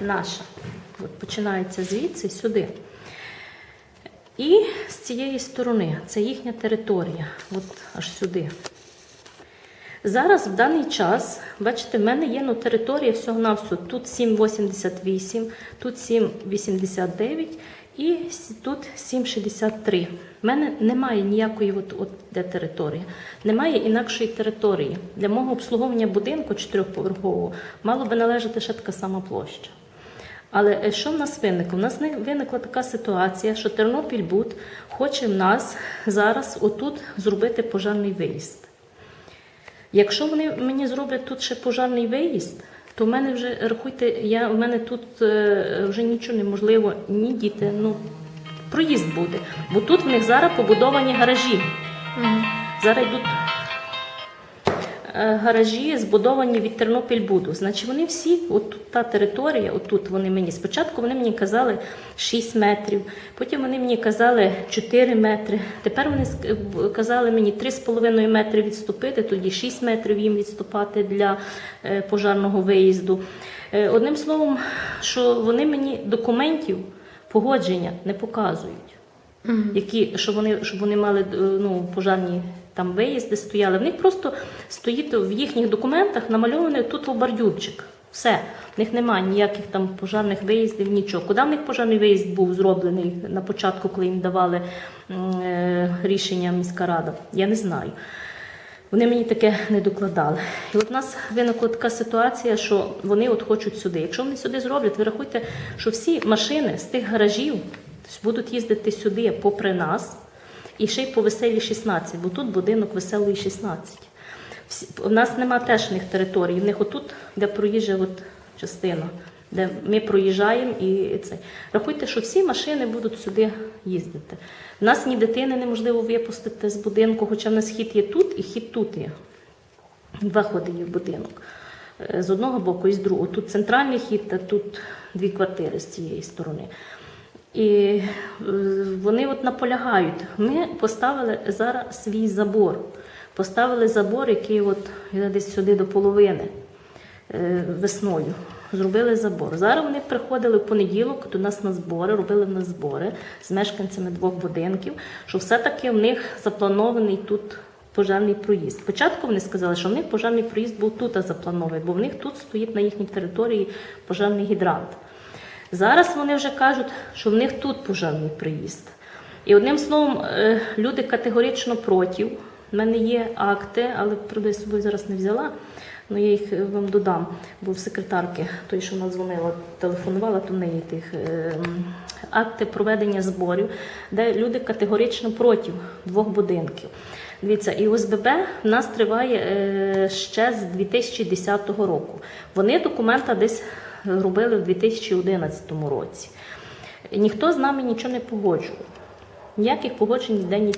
наша. От починається звідси сюди. І з цієї сторони це їхня територія, от аж сюди. Зараз в даний час, бачите, в мене є ну, територія всього на. Тут 7,88, тут 7,89 і тут 7,63. В мене немає ніякої от, от, де території. Немає інакшої території. Для мого обслуговування будинку чотирьохповерхового мало би належати ще така сама площа. Але е, що в нас виникло? У нас виникла така ситуація, що Тернопільбуд хоче в нас зараз отут зробити пожежний виїзд. Якщо вони мені зроблять тут ще пожежний виїзд, то в мене вже рахуйте, я в мене тут е, вже нічого неможливо, ні діти. Ну проїзд буде. Бо тут в них зараз побудовані гаражі. Зараз йдуть гаражі, збудовані від Тернопільбуду. Значить, вони всі, от та територія, отут вони мені. Спочатку вони мені казали 6 метрів, потім вони мені казали 4 метри. Тепер вони казали мені 3,5 метри відступити, тоді 6 метрів їм відступати для е, пожарного виїзду. Е, Одним словом, що вони мені документів погодження не показують які щоб вони щоб вони мали е, ну пожарні там виїзди стояли. В них просто стоїть в їхніх документах намальований тут бордюрчик. Все, в них немає ніяких там пожарних виїздів, нічого. Куди в них пожарний виїзд був зроблений на початку, коли їм давали е, рішення міська рада? Я не знаю. Вони мені таке не докладали. І от у нас виникла така ситуація, що вони от хочуть сюди. Якщо вони сюди зроблять, ви рахуйте, що всі машини з тих гаражів будуть їздити сюди попри нас, і ще й по веселій 16, бо тут будинок веселої 16. Всі, у нас нема теж в них території. В них отут, де проїжджа от частина, де ми проїжджаємо і це. Рахуйте, що всі машини будуть сюди їздити. У нас ні дитини неможливо випустити з будинку, хоча в нас хід є тут і хід тут є. Два ходи є в будинок. Е, З одного боку і з другого. Тут центральний хід, а тут дві квартири з цієї сторони. І е, вони от наполягають. Ми поставили зараз свій забор. Поставили забор, який от десь сюди до половини е, весною. Зробили забор. Зараз вони приходили в понеділок до нас на збори, робили в збори з мешканцями двох будинків, що все-таки в них запланований тут пожежний проїзд. Спочатку вони сказали, що в них пожежний проїзд був тут запланований, бо в них тут стоїть на їхній території пожежний гідрант. Зараз вони вже кажуть, що в них тут пожежний приїзд. І одним словом, е, люди категорично проти. У мене є акти, але правда, я з собою зараз не взяла. Ну, я їх е, вам додам, бо в секретарки, той, що вона дзвонила, телефонувала, в неї тих е, акти проведення зборів, де люди категорично проти двох будинків. Дивіться, і ОСББ в нас триває е, ще з 2010 року. Вони документа десь робили в 2011 році. Ніхто з нами нічого не погоджував. Ніяких погоджень ніде нічого.